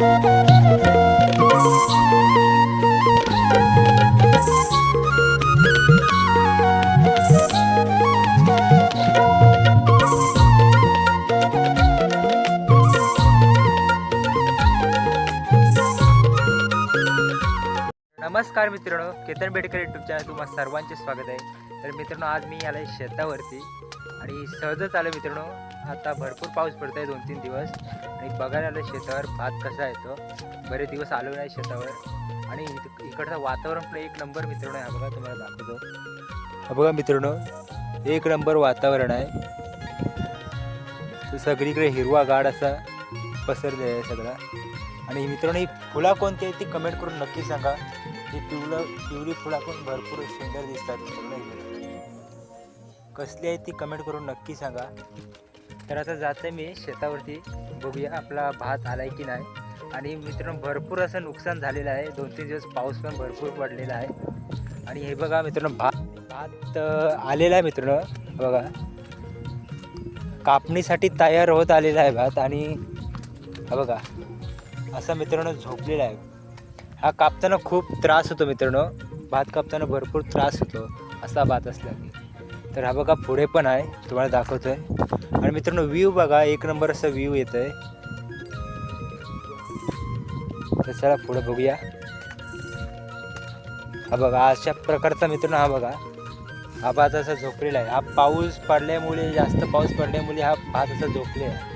नमस्कार मित्रांनो Ketan Bedkar YouTube channel तुम्हाला सर्वांचे स्वागत आहे. तर मित्रांनो आज मी आलो आहे शेतावरती. आणि सहजच आलं मित्रांनो. आता भरपूर पाऊस पडत आहे दोन तीन दिवस. आणि बघायला आलं शेतावर भात कसा येतो बरे दिवस आलो नाही शेतावर. आणि इकडचं वातावरण पण एक नंबर मित्रांनो आहे. हा बघा तुम्हाला दाखवतो. हा बघा मित्रांनो एक नंबर वातावरण आहे. सगळीकडे हिरवा गाड असा पसरलेला आहे सगळा. आणि मित्रांनो ही फुला कोणती आहे ती कमेंट करून नक्की सांगा. ही पिवळं पिवळी फुला पण भरपूर सुंदर दिसतात मित्रांनो कसली आहे ती कमेंट करून नक्की सांगा. तर आता जाते मी शेतावरती. बघूया आपला भात आलाय की नाही. आणि मित्रांनो भरपूर असं नुकसान झालेलं आहे. दोन तीन दिवस पाऊस पण भरपूर पडलेला आहे. आणि हे बघा मित्रांनो भात भात आलेला आहे मित्रांनो. बघा. कापणीसाठी तयार होत आलेला आहे भात आणि हा बघा. असा मित्रांनो झोपलेला आहे. हा कापताना खूप त्रास होतो मित्रांनो. भात कापताना भरपूर त्रास होतो. असा भात असला की. तर हा बघा पुढे पण आहे तुम्हाला दाखवतोय. आणि मित्रांनो व्ह्यू बघा एक नंबर असा व्ह्यू येत आहे तर चला पुढे बघूया. हा बघा अशा प्रकारचा मित्रांनो हा बघा. हा भात असा झोपलेला आहे. हा पाऊस पडल्यामुळे जास्त पाऊस पडल्यामुळे हा भात असा झोपले आहे.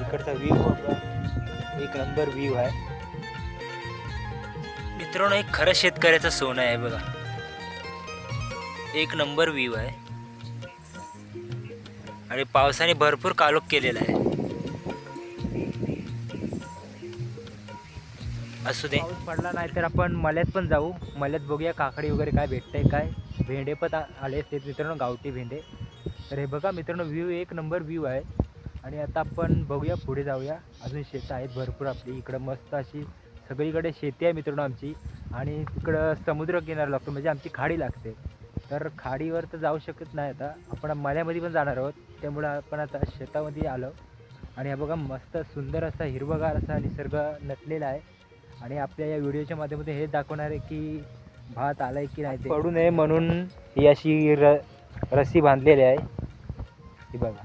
इकडचा व्ह्यू बघा. एक नंबर व्ह्यू आहे. मित्रांनो एक खरं शेतकऱ्याचं सोनं आहे बघा. एक नंबर व्ह्यू आहे. आणि पावसाने भरपूर कालोख केलेला आहे. असू दे. पाऊस पडला नाही तर आपण मल्यात पण जाऊ. मल्यात बघूया काकडी वगैरे काय भेटतंय काय भेंडे पण आले असते मित्रांनो गावठी भेंडे. तर हे बघा मित्रांनो व्ह्यू एक नंबर व्ह्यू आहे. आणि आता आपण बघूया पुढे जाऊया. अजून शेतं आहेत भरपूर आपली. इकडं मस्त अशी सगळीकडे शेती आहे मित्रांनो आमची. आणि तिकडं समुद्र किनारा लागतो. म्हणजे आमची खाडी लागते. तर खाडीवर तर जाऊ शकत नाही आता. आपण मल्यामध्ये पण जाणार आहोत. त्यामुळं आपण आता शेतामध्ये आलो. आणि हा बघा मस्त सुंदर असा हिरवगार असा निसर्ग नटलेला आहे. आणि आपल्या या व्हिडिओच्या माध्यमातून हे दाखवणार आहे की भात आलाय की नाही ते. पडू नये म्हणून ही अशी र रस्सी बांधलेली आहे. ही बघा.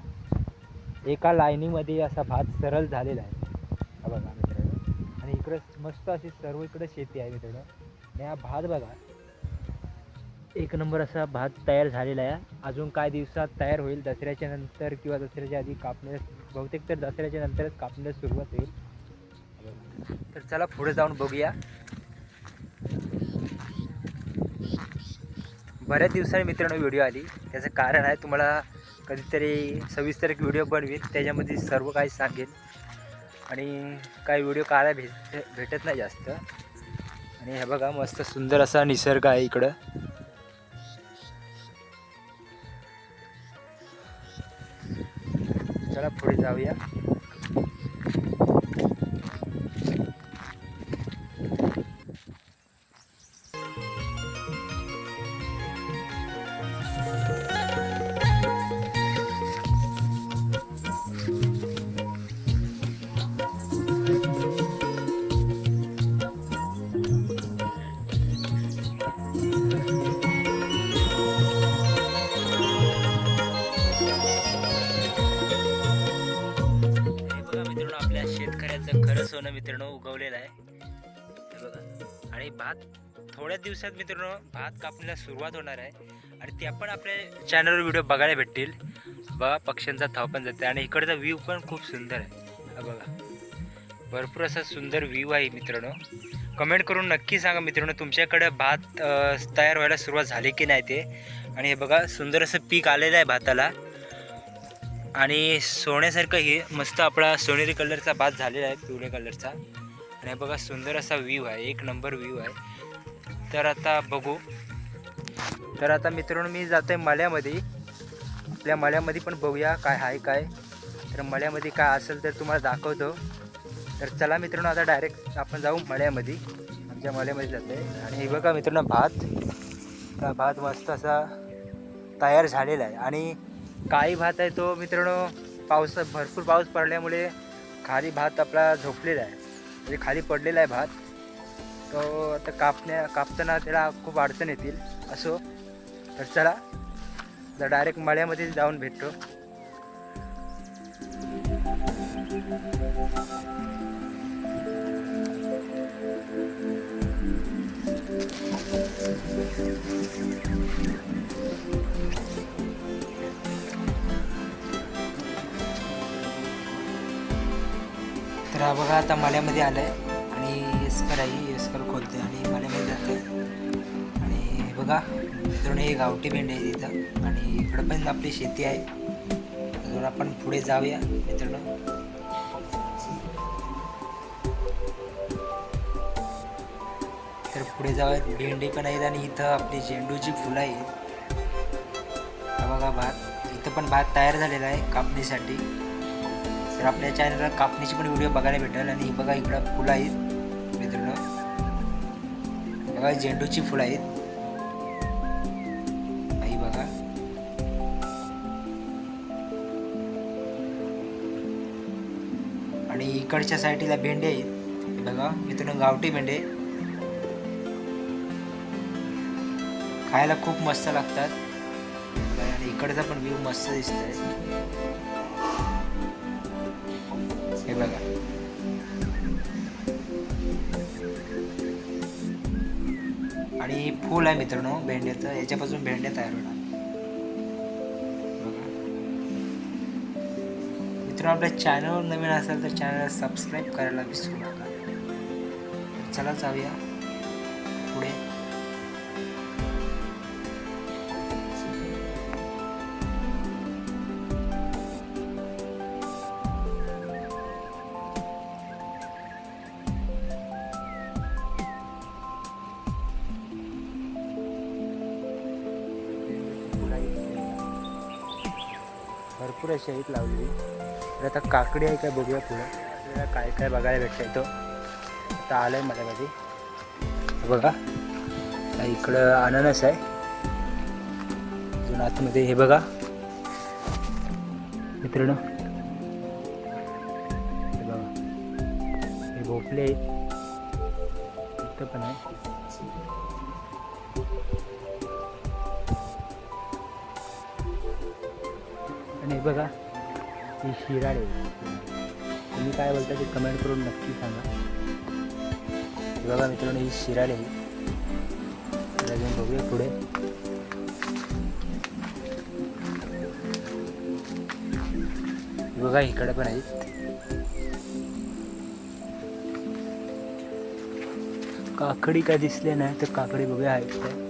एका लाईनीमध्ये असा भात सरळ झालेला आहे. हा बघा मित्रांनो. आणि इकडं मस्त अशी सर्व इकडं शेती आहे मित्रांनो. आणि हा भात बघा. एक नंबर असा भात तयार झालेला आहे. अजून काय दिवसात तयार होईल. दसऱ्याच्या नंतर किंवा दसऱ्याच्या आधी कापण्यास बहुतेक तर दसऱ्याच्या नंतरच कापण्यास सुरुवात होईल. तर चला पुढे जाऊन बघूया. बऱ्याच दिवसांनी मित्रांनो व्हिडिओ आली. त्याचं कारण आहे तुम्हाला कधीतरी सविस्तर एक व्हिडिओ बनवेल त्याच्यामध्ये सर्व काही सांगेन. आणि काही व्हिडिओ काढायला भेट भेटत नाही जास्त. आणि हे बघा मस्त सुंदर असा निसर्ग आहे इकडं. चला पुढे जाऊया आहे. बघा. आणि भात थोड्याच दिवसात मित्रांनो भात कापण्याला सुरुवात होणार आहे. आणि त्या पण आपल्या चॅनलवर व्हिडिओ बघायला भेटतील. बघा पक्ष्यांचा थाव पण जाते. आणि इकडचा व्ह्यू पण खूप सुंदर आहे. बघा. भरपूर असा सुंदर व्ह्यू आहे मित्रांनो. कमेंट करून नक्की सांगा मित्रांनो तुमच्याकडे भात तयार व्हायला सुरुवात झाली की नाही ते? आणि हे बघा सुंदर असं पीक आलेलं आहे भाताला. आणि सोन्यासारखं हे मस्त आपला सोनेरी कलरचा भात झालेला आहे पिवळ्या कलरचा आणि बघा सुंदर असा व्ह्यू आहे एक नंबर व्ह्यू आहे. तर आता बघू. तर आता मित्रांनो मी जातो आहे मळ्यामध्ये. आपल्या मळ्यामध्ये पण बघूया काय आहे काय. तर मळ्यामध्ये काय असेल तर तुम्हाला दाखवतो. तर चला मित्रांनो आता डायरेक्ट आपण जाऊ मळ्यामध्ये. आमच्या मळ्यामध्ये जातो आहे आणि हे बघा मित्रांनो भात. हा भात मस्त असा तयार झालेला आहे. आणि काही भात आहे तो मित्रांनो पावसा भरपूर पाऊस पडल्यामुळे खाली भात आपला झोपलेला आहे. म्हणजे खाली पडलेला आहे भात तो आता कापण्या कापताना त्याला खूप अडचण येतील असो. तर चला तर डायरेक्ट मळ्यामध्येच जाऊन भेटतो. तर हा बघा आता मळ्यामध्ये आलं आहे आणि येसकर आहे येसकर खोलते आणि मळ्यामध्ये जाते आणि बघा मित्रांनो हे गावठी भेंडी आहे तिथं. आणि इकडं पण आपली शेती आहे. अजून आपण पुढे जाऊया मित्रांनो. तर पुढे जाऊया. भेंडी पण आहेत आणि इथं आपली झेंडूची फुलं आहेत. बघा भात. इथं पण भात तयार झालेला आहे कापणीसाठी. तर आपल्या चॅनलला कापणीची पण व्हिडिओ बघायला भेटेल आणि बघा इकडं फुलं आहेत मित्रांनो. बघा झेंडूची फुलं आहेत. आई बघा. आणि इकडच्या साईडला भेंडे आहेत. बघा मित्रांनो गावठी भेंडे. खायला खूप मस्त लागतात. आणि इकडचा पण व्ह्यू मस्त दिसतोय. हे बघा. आणि फूल आहे मित्रांनो भेंड्याचं. याच्यापासून भेंड्या तयार होणार. मित्रांनो आपल्या चॅनलवर नवीन असेल तर चॅनलला सबस्क्राईब करायला विसरू नका. चला जाऊया पुढे. भरपूर अशी आहेत लावलेली. तर आता काकडी आहे काय बघूया पुढं. आपल्याला काय काय बघायला भेटतं येतो आता आलं आहे माझ्यामध्ये. बघा. इकडं अननस आहे. अजून आतमध्ये हे बघा. मित्रांनो. हे बघा. हे भोपले. आहेत इथं पण आहे. बघा ही शिराळे. तुम्ही काय बोलता ते कमेंट करून नक्की सांगा. बघा मित्रांनो ही शिराळे. आहे अजून बघूया पुढे. बघा इकडे पण आहेत. काकडी काय दिसले नाही तर काकडी बघूया आहेत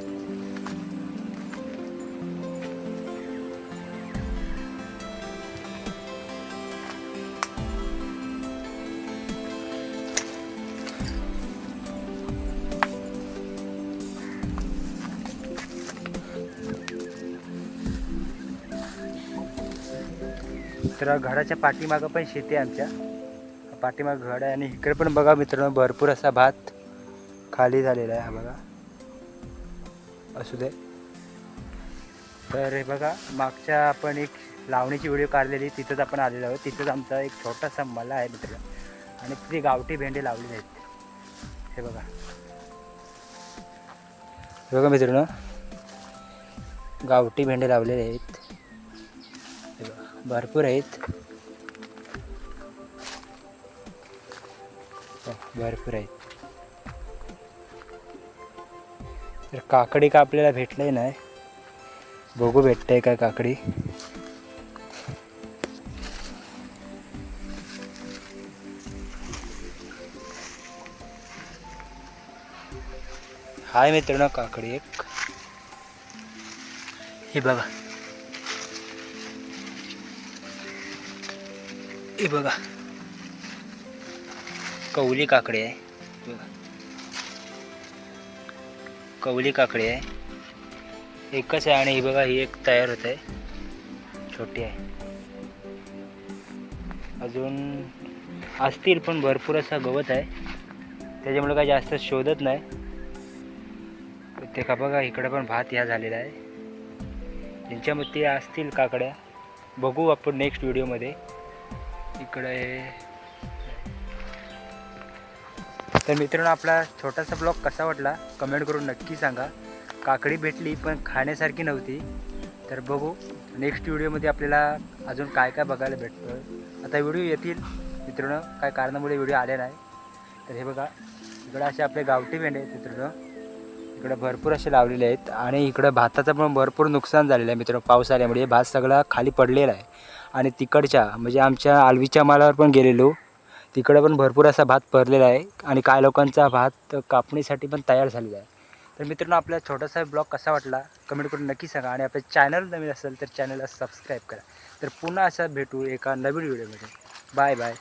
तर घराच्या पाठीमागं पण शेती आहे आमच्या. पाठीमागं घड आहे आणि इकडे पण बघा मित्रांनो भरपूर असा भात खाली झालेला आहे हा बघा. असू दे. तर हे बघा मागच्या आपण एक लावणीची व्हिडिओ काढलेली तिथंच आपण आलेलो आहोत. तिथंच आमचा एक छोटासा मल्ला आहे मित्र. आणि तिथे गावठी भेंडे लावलेले आहेत. हे बघा. हे बघा मित्रांनो गावठी भेंडे लावलेले आहेत. भरपूर आहेत. हो, भरपूर आहेत. तर काकडी का आपल्याला भेटलंय नाही? बघू भेटतंय काय काकडी? हाय मित्रांनो काकडी एक. हे बघा. हे बघा. कवली काकडी आहे. बघा. कवली काकडी आहे. एकच आहे आणि ही बघा ही एक तयार होत आहे. छोटी आहे. अजून असतील पण भरपूर असा गवत आहे. त्याच्यामुळे काही जास्त शोधत नाही. ते का बघा इकडे पण भात ह्या झालेला आहे. त्यांच्यामध्ये असतील काकड्या बघू आपण नेक्स्ट व्हिडिओमध्ये इकडे. तर मित्रांनो आपला छोटासा ब्लॉग कसा वाटला? कमेंट करून नक्की सांगा. काकडी भेटली पण खाण्यासारखी नव्हती. तर बघू नेक्स्ट व्हिडिओमध्ये आपल्याला अजून काय काय बघायला भेटतं. आता व्हिडिओ येतील. मित्रांनो काय कारणामुळे व्हिडिओ आले नाही. तर हे बघा इकडं असे आपले गावठी मेंढे आहेत मित्रांनो. इकडं भरपूर असे लावलेले आहेत. आणि इकडं भाताचं पण भरपूर नुकसान झालेलं आहे मित्रांनो. पाऊस आल्यामुळे भात सगळा खाली पडलेला आहे. आणि तिकडच्या म्हणजे आमच्या आलवीच्या मालावर पण गेलेलो. तिकडं पण भरपूर असा भात भरलेला आहे आणि काय लोकांचा भात कापणीसाठी पण तयार झालेला आहे. तर मित्रांनो आपला छोटासा ब्लॉग कसा वाटला? कमेंट करून नक्की सांगा आणि आपल्या चॅनल नवीन असेल तर चॅनलला सबस्क्राईब करा. तर पुन्हा असा भेटू एका नवीन व्हिडिओमध्ये. Bye bye.